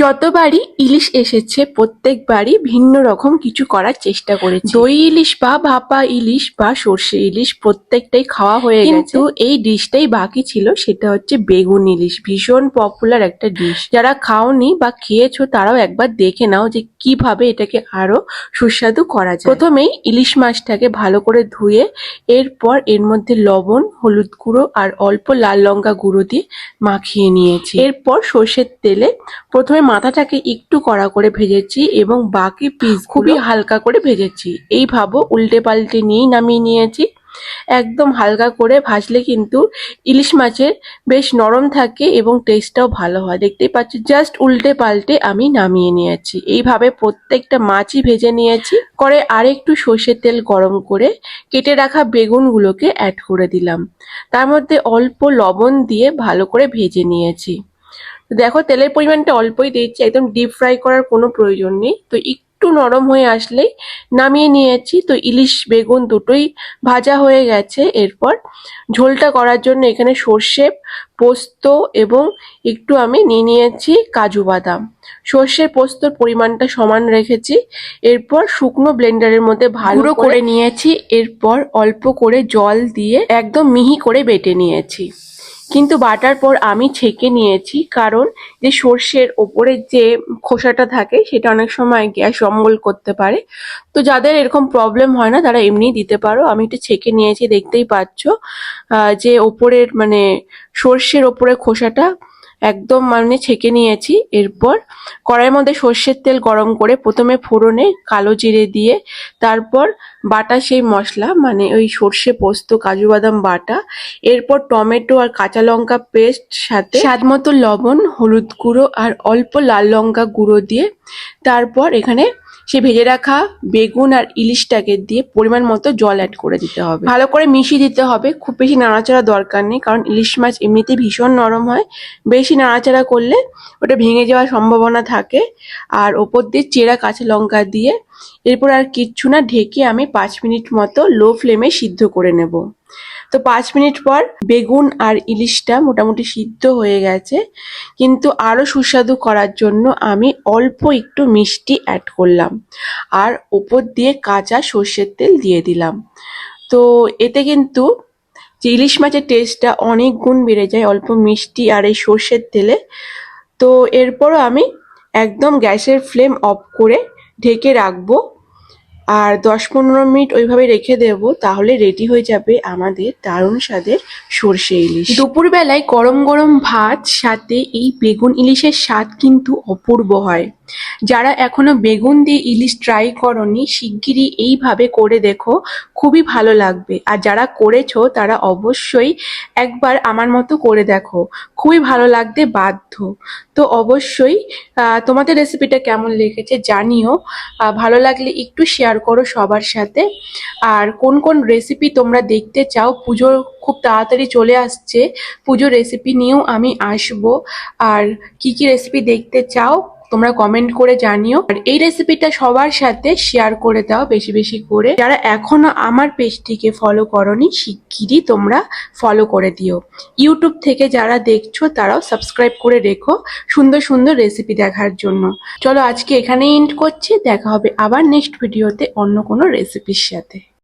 যতবারই ইলিশ এসেছে প্রত্যেকবারই ভিন্ন রকম কিছু করার চেষ্টা করেছি। দই ইলিশ বা ভাপা ইলিশ বা সর্ষে ইলিশ প্রত্যেকটাই খাওয়া হয়ে গেছে। কিন্তু এই ডিশটাই বাকি ছিল সেটা হচ্ছে বেগুন ইলিশ। ভীষণ পপুলার একটা ডিশ যারা খাওনি বা খেয়েছো তারাও একবার দেখে নাও যে কীভাবে এটাকে আরও সুস্বাদু করা যায়। প্রথমেই ইলিশ মাছটাকে ভালো করে ধুয়ে এরপর এর মধ্যে লবণ হলুদ গুঁড়ো আর অল্প লাল লঙ্কা গুঁড়ো দিয়ে মাখিয়ে নিয়েছি। এরপর সর্ষের তেলে প্রথমে মাথাটাকে একটু কড়া করে ভেজেছি এবং বাকি পিস খুবই হালকা করে ভেজেছি। এই ভাবো উল্টে পাল্টে নিয়েই নামিয়ে নিয়েছি। একদম হালকা করে ভাজলে কিন্তু ইলিশ মাছের বেশ নরম থাকে এবং টেস্টটাও ভালো হয়। দেখতেই পাচ্ছি জাস্ট উল্টে পাল্টে আমি নামিয়ে নিয়েছি। এইভাবে প্রত্যেকটা মাছই ভেজে নিয়েছি। করে আরেকটু সর্ষের তেল গরম করে কেটে রাখা বেগুনগুলোকে অ্যাড করে দিলাম। তার মধ্যে অল্প লবণ দিয়ে ভালো করে ভেজে নিয়েছি। দেখো তেলের পরিমাণটা অল্পই দিয়েছি একদম ডিপ ফ্রাই করার কোনো প্রয়োজন নেই। তো একটু নরম হয়ে আসলেই নামিয়ে নিয়েছি। তো ইলিশ বেগুন দুটোই ভাজা হয়ে গেছে। এরপর ঝোলটা করার জন্য এখানে সর্ষে পোস্ত এবং একটু আমি নিয়ে নিয়েছি কাজু বাদাম। সর্ষে পোস্তর পরিমাণটা সমান রেখেছি। এরপর শুকনো ব্লেন্ডারের মধ্যে ভালো করে নিয়েছি। এরপর অল্প করে জল দিয়ে একদম মিহি করে বেটে নিয়েছি। কিন্তু বাটার পর আমি ছেঁকে নিয়েছি, কারণ যে সর্ষের ওপরে যে খোসাটা থাকে, সেটা অনেক সময় গ্যাস অম্বল করতে পারে। তো যাদের এরকম প্রবলেম হয় না, তারা এমনি দিতে পারো। আমি একটু ছেঁকে নিয়েছি, দেখতেই পাচ্ছ যে ওপরের মানে সর্ষের ওপরে খোসাটা একদম মানে ছেঁকে নিয়েছি। এরপর কড়াইয়ের মধ্যে সর্ষের তেল গরম করে প্রথমে ফোড়নে কালো জিরে দিয়ে, তারপর বাটা সেই মশলা মানে ওই সর্ষে পোস্ত, কাজু বাদাম বাটা, এরপর টমেটো আর কাঁচা লঙ্কা পেস্ট সাথে স্বাদ মতো লবণ, হলুদ গুঁড়ো আর অল্প লাল লঙ্কা গুঁড়ো দিয়ে, তারপর এখানে সে ভেজে রাখা বেগুন আর ইলিশটাকে দিয়ে পরিমাণ মতো জল অ্যাড করে দিতে হবে। ভালো করে মিশিয়ে দিতে হবে। খুব বেশি নাড়াচাড়া দরকার নেই, কারণ ইলিশ মাছ এমনিতে ভীষণ নরম হয়। বেশি নাড়াচাড়া করলে ওটা ভেঙে যাওয়ার সম্ভাবনা থাকে। আর ওপর দিয়ে চেরা কাঁচা লঙ্কা দিয়ে এরপর আর কিচ্ছু না, ঢেকে আমি পাঁচ মিনিট মতো লো ফ্লেমে সিদ্ধ করে নেব। তো পাঁচ মিনিট পর বেগুন আর ইলিশটা মোটামুটি সিদ্ধ হয়ে গেছে। কিন্তু আরও সুস্বাদু করার জন্য আমি অল্প একটু মিষ্টি অ্যাড করলাম। আর ওপর দিয়ে কাঁচা সর্ষের তেল দিয়ে দিলাম। তো এতে কিন্তু যে ইলিশ মাছের টেস্টটা অনেক গুণ বেড়ে যায় অল্প মিষ্টি আর এই সর্ষের তেলে। তো এরপরও আমি একদম গ্যাসের ফ্লেম অফ করে ঢেকে রাখব। আর দশ পনেরো মিনিট ওইভাবে রেখে দেব, তাহলে রেডি হয়ে যাবে আমাদের দারুণ স্বাদের সর্ষে ইলিশ। দুপুরবেলায় গরম গরম ভাত, সাথে এই বেগুন ইলিশের স্বাদ কিন্তু অপূর্ব হয়। যারা এখনও বেগুন দিয়ে ইলিশ ট্রাই করনি, শিগগিরই এইভাবে করে দেখো, খুবই ভালো লাগবে। আর যারা করেছ, তারা অবশ্যই একবার আমার মতো করে দেখো। খুবই ভালো লাগতে বাধ্য। তো অবশ্যই তোমাদের রেসিপিটা কেমন লেগেছে জানিও। ভালো লাগলে একটু শেয়ার করো সবার সাথে। আর কোন কোন রেসিপি তোমরা দেখতে চাও, পুজো খুব তাড়াতাড়ি চলে আসছে পুজোর রেসিপি নিয়েও আমি আসব। আর কি কি রেসিপি দেখতে চাও তোমরা কমেন্ট করে জানিও। আর এই রেসিপিটা সবার সাথে শেয়ার করে দাও বেশি বেশি করে। যারা এখনও আমার পেজটিকে ফলো করনি, শিগগিরই তোমরা ফলো করে দিও। ইউটিউব থেকে যারা দেখছ, তারাও সাবস্ক্রাইব করে রেখো সুন্দর সুন্দর রেসিপি দেখার জন্য। চলো আজকে এখানেই এন্ড করছি। দেখা হবে আবার নেক্সট ভিডিওতে অন্য কোনো রেসিপির সাথে।